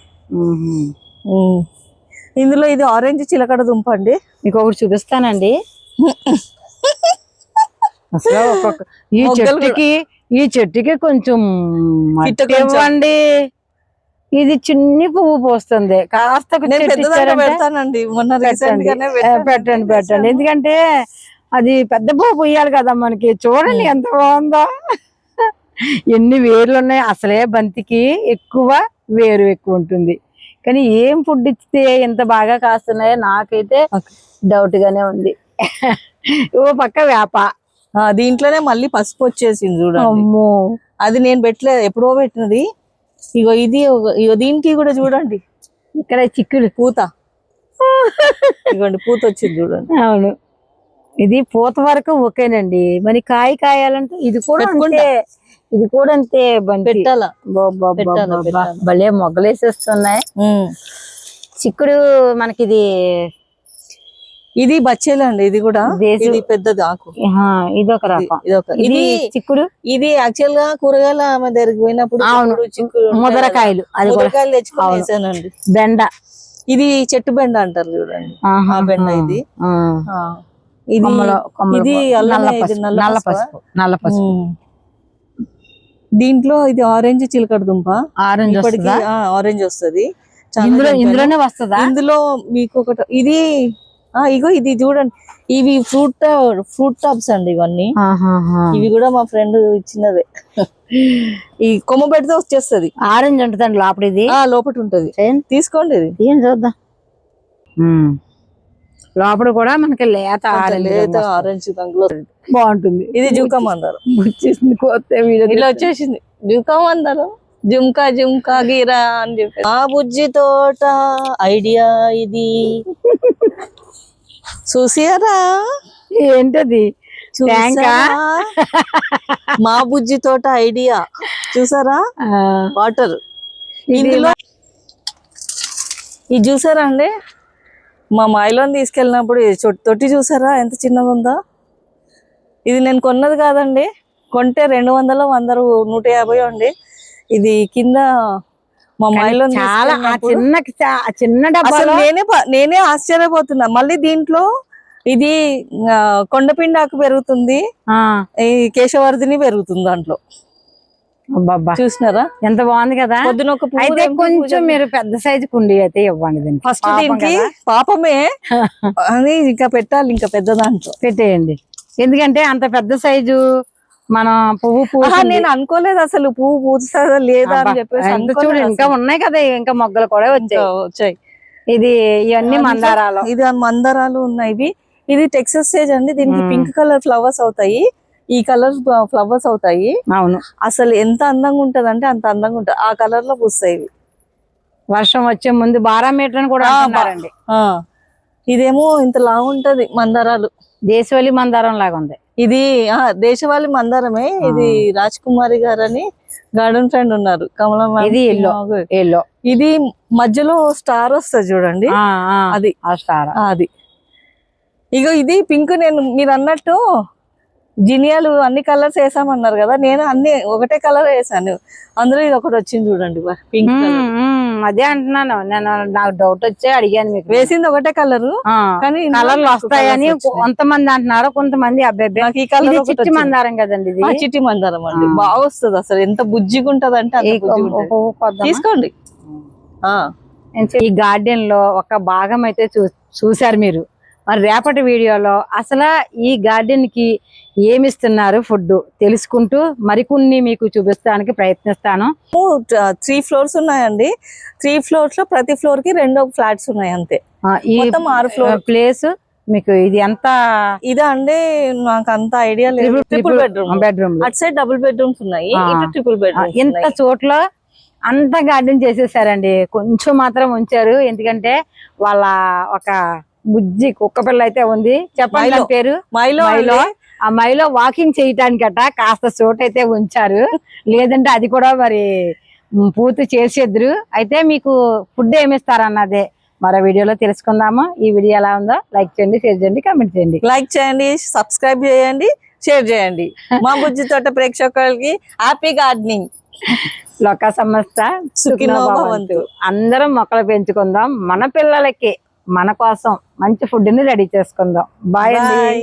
Speaker 2: ఇందులో ఇది ఆరెంజ్ చిలకడ దుంప అండి
Speaker 1: మీకు ఒకటి చూపిస్తానండి. అసలు ఒక్కొక్క ఈ చెట్టుకి ఈ చెట్టుకి కొంచెం. ఇవ్వండి. ఇది చిన్ని పువ్వు పోస్తుంది. కాస్త. పెట్టండి. పెట్టండి ఎందుకంటే అది పెద్ద పువ్వు పోయాలి కదా మనకి. చూడండి ఎంత బాగుందో. ఎన్ని వేర్లు ఉన్నాయి. అసలే బంతికి ఎక్కువ వేరు ఎక్కువ ఉంటుంది. కానీ ఏం ఫుడ్ ఇస్తే ఎంత బాగా కాస్తున్నాయో నాకైతే. డౌట్ గానే ఉంది. ఓ పక్క వేప.
Speaker 2: దీంట్లోనే మళ్ళీ పసుపు వచ్చేసింది చూడండి.
Speaker 1: అమ్మో.
Speaker 2: అది నేను పెట్టలేదు ఎప్పుడో పెట్టినది. ఇగో ఇది ఇగో దీనికి కూడా చూడండి.
Speaker 1: ఇక్కడ చిక్కులు
Speaker 2: పూత. ఇగోండి పూత వచ్చింది చూడండి.
Speaker 1: అవును. ఇది పూత వరకు ఓకేనండి. మరి కాయ కాయాలంటే ఇది కూడా ఇది కూడా అంతే
Speaker 2: పెట్టాల.
Speaker 1: భలే మొగ్గలేసేస్తున్నాయి. చిక్కుడు మనకి ఇది
Speaker 2: ఇది బచ్చేలు అండి ఇది కూడా. ఇది పెద్దది ఆకు.
Speaker 1: ఇది ఒక రకం.
Speaker 2: ఇది
Speaker 1: చిక్కుడు?
Speaker 2: ఇది యాక్చువల్గా కూరగాయల ఆమె దగ్గరికి పోయినప్పుడు
Speaker 1: అవును.
Speaker 2: చిక్కుడు.
Speaker 1: ముదరకాయలు. అది
Speaker 2: ముదరకాయలు
Speaker 1: అవును.
Speaker 2: వేసానండి.
Speaker 1: బెండ.
Speaker 2: ఇది చెట్టు బెండ అంటారు చూడండి.
Speaker 1: ఆహా,
Speaker 2: ఆ బెండ ఇది. ఇది ఇది
Speaker 1: నల్ల పసుపు
Speaker 2: నల్ల పసుపు ఉమ్. దీంట్లో ఇది ఆరెంజ్ చిలకడ దుంప.
Speaker 1: ఆరెంజ్
Speaker 2: ఆరెంజ్ వస్తుంది.
Speaker 1: ఇందులో. ఇందులోనే వస్తుందా?
Speaker 2: ఇందులో మీకు ఒకటి ఇది ఆ ఇగో ఇది చూడండి. ఇవి ఫ్రూట్ ఫ్రూట్ టాప్స్ అండి ఇవన్నీ. ఇవి కూడా మా ఫ్రెండ్ ఇచ్చినదే ఈ కొమ్మ పెడితే వచ్చేస్తది.
Speaker 1: ఆరెంజ్ ఉంటుందండి లోపల ఇది.
Speaker 2: ఆ లోపల ఉంటది.
Speaker 1: ఏం?
Speaker 2: తీసుకోండి ఇది.
Speaker 1: ఏం చూద్దాం. లోపల కూడా మనకి లేత
Speaker 2: లేత. ఆరెంజ్ రంగులో
Speaker 1: బాగుంటుంది.
Speaker 2: ఇది జుంకా మందారం
Speaker 1: వచ్చేసింది కొత్త
Speaker 2: ఇలా వచ్చేసింది. జుంకా మందారం జుంకా జుంకా గిరా అని చెప్పి ఆ బుజ్జి తోట ఐడియా ఇది. చూసియారా?
Speaker 1: ఏంటది?
Speaker 2: చూసారా? మా బుజ్జి తోట ఐడియా. చూసారా? వాటర్.
Speaker 1: ఇది
Speaker 2: ఇందులో ఇది చూసారా అండి? మా మాయలోని తీసుకెళ్ళినప్పుడు తొట్టి చూసారా? ఎంత చిన్నగా ఉందో ఇది నేను కొన్నది కాదండి. కొంటే రెండు వందలు వంద నూట యాభై అండి. ఇది కింద మా మాయలో
Speaker 1: చాలా చిన్న చిన్న డబ్బాలో
Speaker 2: నేనే నేనే ఆశ్చర్యపోతున్నా. మళ్ళీ దీంట్లో ఇది కొండపిండాకు పెరుగుతుంది. ఈ కేశవర్ధిని పెరుగుతుంది దాంట్లో. చూసినారా?
Speaker 1: ఎంత బాగుంది కదా? అయితే కొంచెం మీరు పెద్ద సైజు కుండీ అయితే ఇవ్వండి
Speaker 2: ఫస్ట్ దీనికి. పాపమే. [LAUGHS] అని ఇంకా పెట్టాలి ఇంకా పెద్ద దాంట్లో.
Speaker 1: పెట్టేయండి. ఎందుకంటే అంత పెద్ద సైజు మనం పువ్వు పూసింది.
Speaker 2: నేను అనుకోలేదు అసలు పువ్వు పూస్తుందా లేదా అని చెప్పేసి
Speaker 1: ఎంత చూడు
Speaker 2: అనుకోలేదు
Speaker 1: ఇంకా. ఉన్నాయి కదా ఇంకా మొగ్గలు కూడా వచ్చాయి.
Speaker 2: వచ్చాయి.
Speaker 1: ఇది ఇవన్నీ మందారాలు.
Speaker 2: ఇది మందారాలు ఉన్నాయి ఇది టెక్సస్ సేజ్ అండి. దీనికి. పింక్ కలర్ ఫ్లవర్స్ అవుతాయి. ఈ కలర్ ఫ్లవర్స్ అవుతాయి.
Speaker 1: అవును.
Speaker 2: అసలు ఎంత అందంగా ఉంటది అంటే అంత అందంగా ఉంటది. ఆ కలర్లో పూస్తాయి ఇవి.
Speaker 1: వర్షం వచ్చే ముందు బారా మీటర్ కూడా అంటున్నారండి.
Speaker 2: ఇదేమో ఇంత లావు ఉంటది మందారాలు.
Speaker 1: దేశవల్లి మందారం లాగా ఉంది.
Speaker 2: ఇది ఆ దేశవాళి మందారమే. ఇది రాజ్ కుమారి గారు అని గార్డెన్ ఫ్రెండ్ ఉన్నారు. కమలం ma'am,
Speaker 1: ఇది.
Speaker 2: నాకు-
Speaker 1: ఎల్లో
Speaker 2: ఇది మధ్యలో స్టార్ వస్తుంది చూడండి. అది.
Speaker 1: ఆ స్టార్.
Speaker 2: అది. ఇగో ఇది పింక్ నేను మీరు అన్నట్టు జినియాలు అన్ని కలర్స్ వేసామన్నారు కదా నేను అన్ని ఒకటే కలర్ వేసాను. అందులో ఇది ఒకటి వచ్చింది చూడండి పింక్
Speaker 1: అదే అంటున్నాను. నేను నాకు డౌట్ వచ్చే అడిగాను మీకు.
Speaker 2: వేసింది ఒకటే కలర్ కానీ
Speaker 1: కలర్లు వస్తాయని. కొంతమంది అంటున్నారు కొంతమంది అబ్బాయి
Speaker 2: ఈ కలర్
Speaker 1: చిట్టి మందారం కదండి ఇది?
Speaker 2: చిట్టి మందారం అండి. బాగా వస్తుంది అసలు. ఎంత బుజ్జిగా ఉంటది. అంటే? తీసుకోండి. ఆ.
Speaker 1: ఈ గార్డెన్లో ఒక భాగం అయితే చూ చూశారు మీరు. మరి రేపటి వీడియోలో అసలు ఈ గార్డెన్కి ఏమిస్తున్నారు ఫుడ్ తెలుసుకుంటూ మరికొన్ని మీకు చూపిస్తానికి ప్రయత్నిస్తాను.
Speaker 2: త్రీ ఫ్లోర్స్ ఉన్నాయండి. త్రీ ఫ్లోర్స్లో ప్రతి ఫ్లోర్కి రెండు ఫ్లాట్స్ ఉన్నాయి అంతే.
Speaker 1: ఈ
Speaker 2: ఆరు ఫ్లోర్
Speaker 1: ప్లేస్ మీకు ఇది ఎంత?
Speaker 2: ఇదా అండి నాకు అంత ఐడియా లేదు ట్రిపుల్ బెడ్రూమ్
Speaker 1: బెడ్రూమ్
Speaker 2: అటు సైడ్ డబుల్ బెడ్రూమ్స్ ఉన్నాయి ట్రిపుల్ బెడ్రూమ్
Speaker 1: ఇంత చోట్ల అంత గార్డెన్ చేసేసారండి. కొంచెం మాత్రం ఉంచారు. ఎందుకంటే వాళ్ళ ఒక బుజ్జి కుక్క పిల్ల అయితే ఉంది. చెప్పండి పేరు?
Speaker 2: మైలో
Speaker 1: మైలో. ఆ మైలో వాకింగ్ చేయటానికట కాస్త చోటు అయితే ఉంచారు. లేదంటే అది కూడా మరి పూర్తి చేసేద్దరు. అయితే మీకు ఫుడ్ ఏమిస్తారన్నదే మరో వీడియోలో తెలుసుకుందాము. ఈ వీడియో ఎలా ఉందో లైక్ చేయండి షేర్ చేయండి కామెంట్ చేయండి.
Speaker 2: లైక్ చేయండి సబ్స్క్రైబ్ చేయండి షేర్ చేయండి. మా బుజ్జి తోట ప్రేక్షకులకి హ్యాపీ గార్డెనింగ్.
Speaker 1: లోక సంస్థ
Speaker 2: సుఖినో
Speaker 1: సుఖినో
Speaker 2: భవంతు.
Speaker 1: భవంతు. అందరం మొక్కలు పెంచుకుందాం. మన పిల్లలకి మన కోసం మంచి ఫుడ్ని రెడీ చేసుకుందాం. బాయ్ అండి.
Speaker 2: బాయ్